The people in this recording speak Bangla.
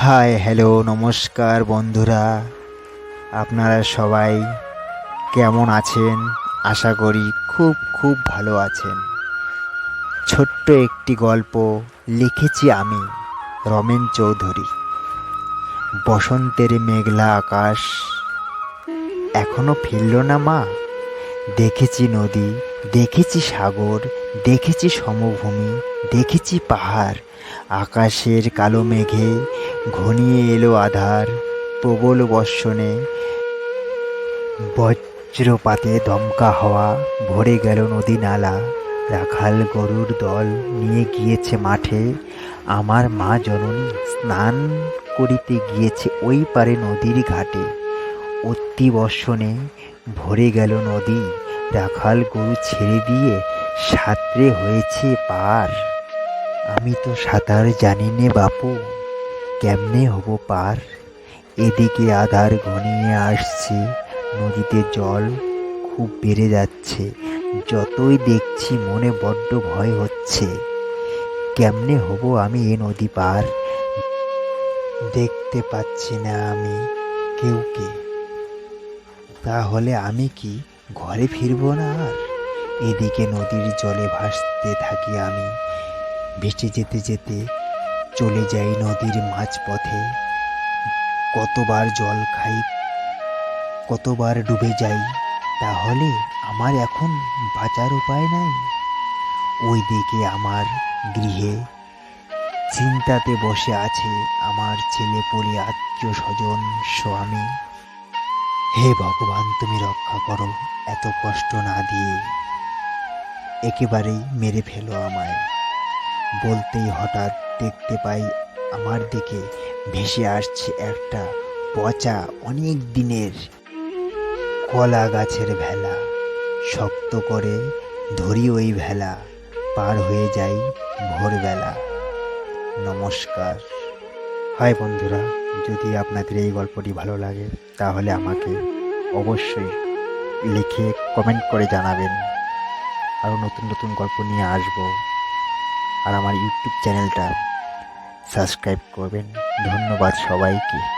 হাই, হ্যালো, নমস্কার বন্ধুরা। আপনারা সবাই কেমন আছেন? আশা করি খুব খুব ভালো আছেন। ছোট্ট একটি গল্প লিখেছি আমি, রমেন চৌধুরী। বসন্তের মেঘলা আকাশ। এখনও ফিরল না মা? দেখেছি নদী, দেখেছি সাগর, দেখেছি সমভূমি। দেখেছি পাহাড়। আকাশের কালো মেঘে ঘনিয়ে এলো আধার প্রবল বর্ষণে। বজ্রপাতে দমকা হওয়া ভরে গেল নদী নালা। রাখাল গরুর দল নিয়ে গিয়েছে মাঠে। আমার মা জননী স্নান করিতে গিয়েছে ওই পারে নদীর ঘাটে। অতি বর্ষণে ভরে গেল নদী। রাখাল গরু ছেড়ে দিয়ে সাঁতরে হয়েছে পার আমি তো সাঁতার জানি নে বাপু। কেমনে হব পার? এদিকে আধার ঘনিয়ে আসছে, নদীতে জল খুব বেড়ে যাচ্ছে, যতই দেখছি মনে বড্ড ভয় হচ্ছে। কেমনে হব আমি এ নদী পার? দেখতে পাচ্ছি না আমি কেউ কেউকে তাহলে আমি কি ঘরে ফিরবো না আর? এদিকে নদীর জলে ভাসতে থাকি আমি ভেসে যেতে যেতে চলে যাই নদীর মাঝপথে। কতবার জল খাই, কতবার ডুবে যাই, তাহলে আমার এখন বাঁচার উপায় নাই। ওই দিকে আমার গৃহে চিন্তাতে বসে আছে আমার ছেলে পলি আত্মীয় স্বজন, স্বামী। হে ভগবান, তুমি রক্ষা করো, এত কষ্ট না দিয়ে। একেবারেই মেরে ফেলো আমায়। বলতেই হঠাৎ দেখতে পাই আমার দিকে ভেসে আসছে একটা পচা অনেক দিনের কলা গাছের ভেলা। শক্ত করে ধরি ওই ভেলা, পার হয়ে যাই ভোরবেলা। নমস্কার। হাই বন্ধুরা, যদি আপনাদের এই গল্পটি ভালো লাগে, তাহলে আমাকে অবশ্যই লিখে কমেন্ট করে জানাবেন। আরও নতুন নতুন গল্প নিয়ে আসব। আর আমার ইউটিউব চ্যানেলটা সাবস্ক্রাইব করবেন। ধন্যবাদ সবাইকে।